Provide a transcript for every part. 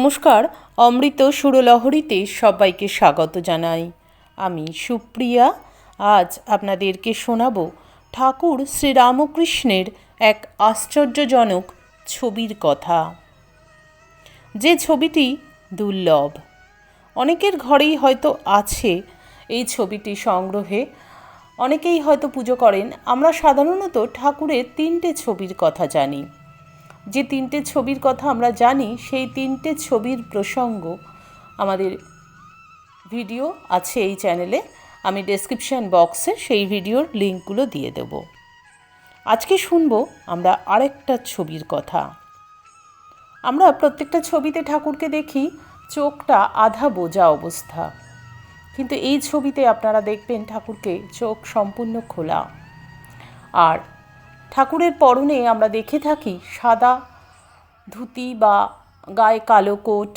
নমস্কার, অমৃত সুরলহরীতে সবাইকে স্বাগত জানাই। আমি সুপ্রিয়া, আজ আপনাদেরকে শোনাব ঠাকুর শ্রীরামকৃষ্ণের এক আশ্চর্যজনক ছবির কথা। যে ছবিটি দুর্লভ। অনেকের ঘরেই হয়তো আছে এই ছবিটি সংগ্রহে, অনেকেই হয়তো পুজো করেন। আমরা সাধারণত ঠাকুরের তিনটে ছবির কথা জানি। যে তিনটে ছবির কথা আমরা জানি, সেই তিনটে ছবির প্রসঙ্গ আমাদের ভিডিও আছে এই চ্যানেলে। আমি ডেসক্রিপশন বক্সে সেই ভিডিওর লিঙ্কগুলো দিয়ে দেব। আজকে শুনব আমরা আরেকটা ছবির কথা। আমরা প্রত্যেকটা ছবিতে ঠাকুরকে দেখি, চোখটা আধা বোঝা অবস্থা। কিন্তু এই ছবিতে আপনারা দেখবেন ঠাকুরকে চোখ সম্পূর্ণ খোলা। আর ঠাকুরের পরনে আমরা দেখে থাকি সাদা ধুতি বা গায়ে কালো কোট,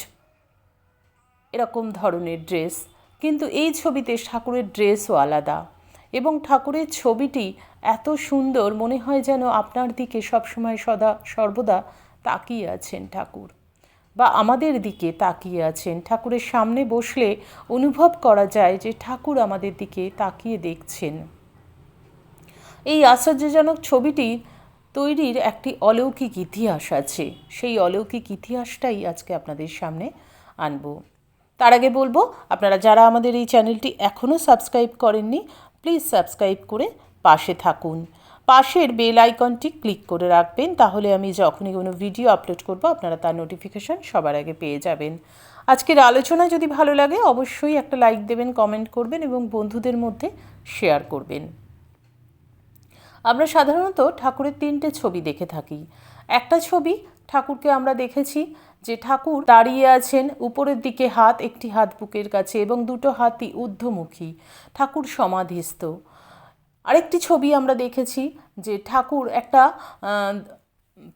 এরকম ধরনের ড্রেস। কিন্তু এই ছবিতে ঠাকুরের ড্রেসও আলাদা এবং ঠাকুরের ছবিটি এত সুন্দর, মনে হয় যেন আপনার দিকে সবসময় সদা সর্বদা তাকিয়ে আছেন ঠাকুর বা আমাদের দিকে তাকিয়ে আছেন। ঠাকুরের সামনে বসলে অনুভব করা যায় যে ঠাকুর আমাদের দিকে তাকিয়ে দেখছেন। এই আশ্চর্যজনক ছবিটি তৈরির একটি অলৌকিক ইতিহাস আছে। সেই অলৌকিক ইতিহাসটাই আজকে আপনাদের সামনে আনব। তার আগে বলব, আপনারা যারা আমাদের এই চ্যানেলটি এখনও সাবস্ক্রাইব করেননি, প্লিজ সাবস্ক্রাইব করে পাশে থাকুন। পাশের বেল আইকনটি ক্লিক করে রাখবেন, তাহলে আমি যখনই কোনো ভিডিও আপলোড করব, আপনারা তার নোটিফিকেশন সবার আগে পেয়ে যাবেন। আজকের আলোচনা যদি ভালো লাগে, অবশ্যই একটা লাইক দেবেন, কমেন্ট করবেন এবং বন্ধুদের মধ্যে শেয়ার করবেন। আমরা সাধারণত ঠাকুরের তিনটে ছবি দেখে থাকি। একটা ছবি ঠাকুরকে আমরা দেখেছি যে ঠাকুর দাঁড়িয়ে আছেন উপরের দিকে হাত, একটি হাত বুকের কাছে এবং দুটো হাতই ঊর্ধ্বমুখী। ঠাকুর সমাধিস্থ। আরেকটি ছবি আমরা দেখেছি যে ঠাকুর একটা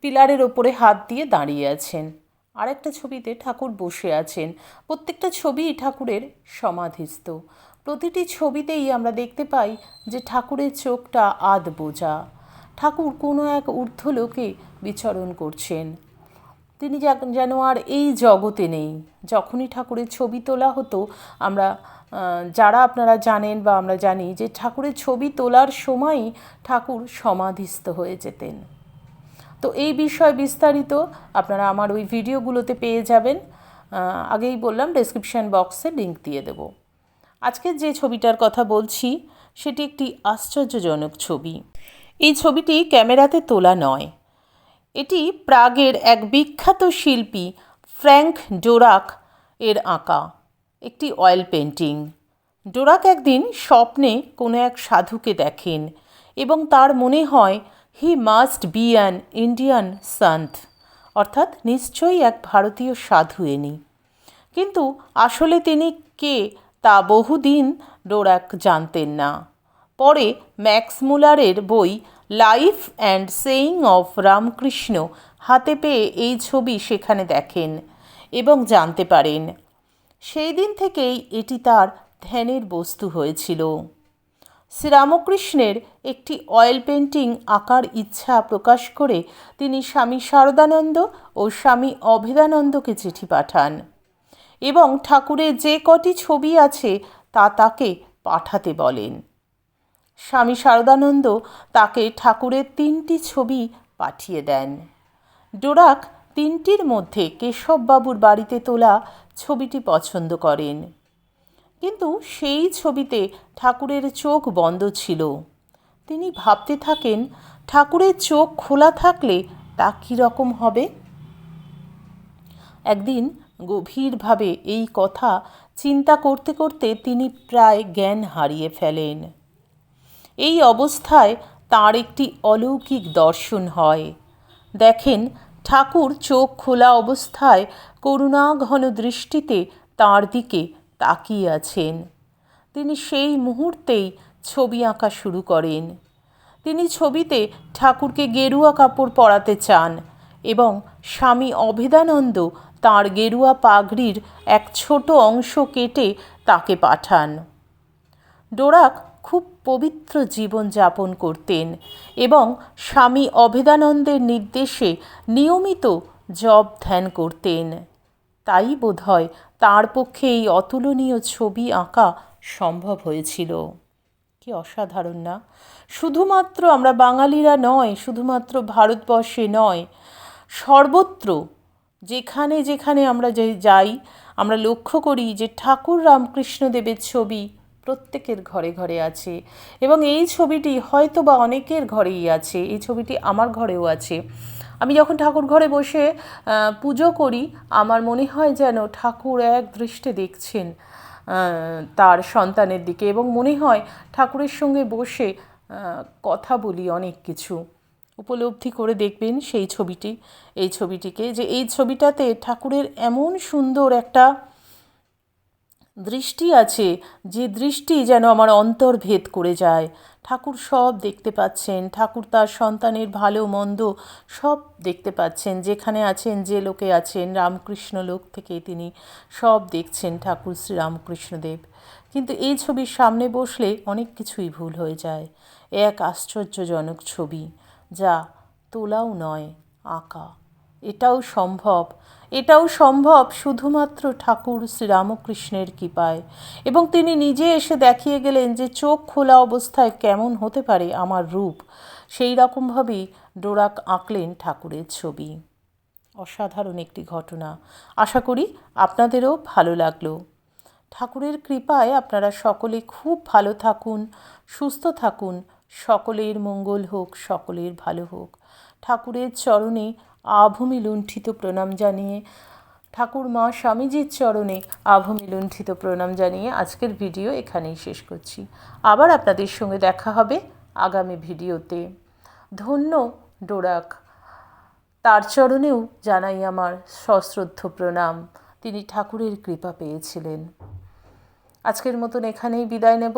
পিলারের ওপরে হাত দিয়ে দাঁড়িয়ে আছেন। আরেকটা ছবিতে ঠাকুর বসে আছেন। প্রত্যেকটা ছবিই ঠাকুরের সমাধিস্থ। প্রতিটি ছবিতেই আমরা দেখতে পাই যে ঠাকুরের চোখটা আধ বোঝা। ঠাকুর কোনো এক ঊর্ধ্ব লোকে বিচরণ করছেন। তিনি যেন আর এই জগতে নেই। যখনই ঠাকুরের ছবি তোলা হতো, আমরা যারা আপনারা জানেন বা আমরা জানি যে ঠাকুরের ছবি তোলার সময়ই ঠাকুর সমাধিস্থ হয়ে যেতেন। তো এই বিষয় বিস্তারিত আপনারা আমার ওই ভিডিওগুলোতে পেয়ে যাবেন। আগেই বললাম ডেসক্রিপশান বক্সে লিঙ্ক দিয়ে দেবো। আজকে যে ছবিটার কথা বলছি, সেটি একটি আশ্চর্যজনক ছবি। এই ছবিটি ক্যামেরাতে তোলা নয়। এটি প্রাগের এক বিখ্যাত শিল্পী ফ্র্যাঙ্ক ডোরাক এর আঁকা, একটি অয়েল পেন্টিং ডোরাক একদিন স্বপ্নে কোনো এক সাধুকে দেখেন এবং তার মনে হয়, he must be an Indian সন্ত। অর্থাৎ নিশ্চয়ই এক ভারতীয় সাধু এনি কিন্তু আসলে তিনি কে তা বহুদিন ডোরাক জানতেন না। পরে ম্যাক্স মুলারের বই life and saying of Ramakrishna হাতে পেয়ে এই ছবি সেখানে দেখেন এবং জানতে পারেন। সেই দিন থেকেই এটি তার ধ্যানের বস্তু হয়েছিল। শ্রীরামকৃষ্ণের একটি অয়েল পেন্টিং আঁকার ইচ্ছা প্রকাশ করে তিনি স্বামী শারদানন্দ ও স্বামী অভেদানন্দকে চিঠি পাঠান। এবং ঠাকুরের যে কটি ছবি আছে তা তাকে পাঠাতে বলেন। স্বামী শারদানন্দ তাকে ঠাকুরের তিনটি ছবি পাঠিয়ে দেন। ডোরাক তিনটির মধ্যে কেশববাবুর বাড়িতে তোলা ছবিটি পছন্দ করেন। কিন্তু সেই ছবিতে ঠাকুরের চোখ বন্ধ ছিল। তিনি ভাবতে থাকেন, ঠাকুরের চোখ খোলা থাকলে তা কীরকম হবে? একদিন গভীরভাবে এই কথা চিন্তা করতে করতে তিনি প্রায় জ্ঞান হারিয়ে ফেলেন। এই অবস্থায় তার একটি অলৌকিক দর্শন হয়। দেখেন, ঠাকুর চোখ খোলা অবস্থায় করুণাঘন দৃষ্টিতে তার দিকে তাকিয়ে আছেন। তিনি সেই মুহূর্তেই ছবি আঁকা শুরু করেন। তিনি ছবিতে ঠাকুরকে গেরুয়া কাপড় পরাতে চান এবং স্বামী অভেদানন্দ তাঁর গেরুয়া পাগড়ির এক ছোট অংশ কেটে তাকে পাঠান। ডোরাক খুব পবিত্র জীবন যাপন করতেন এবং স্বামী অভেদানন্দের নির্দেশে নিয়মিত জব ধ্যান করতেন। তাই বোধহয় তার পক্ষে এই অতুলনীয় ছবি আঁকা সম্ভব হয়েছিল। কি অসাধারণ না? শুধুমাত্র আমরা বাঙালিরা নয়, শুধুমাত্র ভারতবর্ষে নয়, সর্বত্র যেখানে যেখানে আমরা যে যাই, আমরা লক্ষ্য করি যে ঠাকুর রামকৃষ্ণদেবের ছবি প্রত্যেকের ঘরে ঘরে আছে এবং এই ছবিটি হয়তো বা অনেকের ঘরেই আছে, এই ছবিটি আমার ঘরেও আছে। আমি যখন ঠাকুর ঘরে বসে পুজো করি, আমার মনে হয় যেন ঠাকুর এক দৃষ্টে দেখছেন তার সন্তানের দিকে এবং মনে হয় ঠাকুরের সঙ্গে বসে কথা বলি অনেক কিছু। উপলব্ধি করে দেখবেন সেই ছবিটি। এই ছবিটিকে যে এই ছবিটাতে ঠাকুরের এমন সুন্দর একটা দৃষ্টি আছে, যে দৃষ্টি যেন আমার অন্তর ভেদ করে যায়। ঠাকুর সব দেখতে পাচ্ছেন, ঠাকুর তার সন্তানের ভালো, মন্দ সব দেখতে পাচ্ছেন। যেখানে আছেন, যে লোকে আছেন, রামকৃষ্ণ লোক থেকে তিনি সব দেখছেন ঠাকুর শ্রী রামকৃষ্ণদেব কিন্তু এই ছবির সামনে বসলে অনেক কিছুই ভুল হয়ে যায়। এক আশ্চর্যজনক ছবি। যা তোলাও নয়, আঁকা। এটাও সম্ভব। এটাও সম্ভব শুধুমাত্র ঠাকুর শ্রীরামকৃষ্ণের কৃপায়। এবং তিনি নিজে এসে দেখিয়ে গেলেন যে চোখ খোলা অবস্থায় কেমন হতে পারে আমার রূপ। সেই রকমভাবেই ডোরাক আঁকলেন ঠাকুরের ছবি। অসাধারণ একটি ঘটনা। আশা করি আপনাদেরও ভালো লাগল। ঠাকুরের কৃপায় আপনারা সকলে খুব ভালো থাকুন, সুস্থ থাকুন সকলের মঙ্গল হোক, সকলের ভালো হোক। ঠাকুরের চরণে আভূমি লুণ্ঠিত প্রণাম জানিয়ে, ঠাকুর মা স্বামীজির চরণে আভূমি লুণ্ঠিত প্রণাম জানিয়ে আজকের ভিডিও এখানেই শেষ করছি। আবার আপনাদের সঙ্গে দেখা হবে আগামী ভিডিওতে। ধন্য ডোরাক। তার চরণেও জানাই আমার সশ্রদ্ধ প্রণাম। তিনি ঠাকুরের কৃপা পেয়েছিলেন। আজকের মতন এখানেই বিদায় নেব।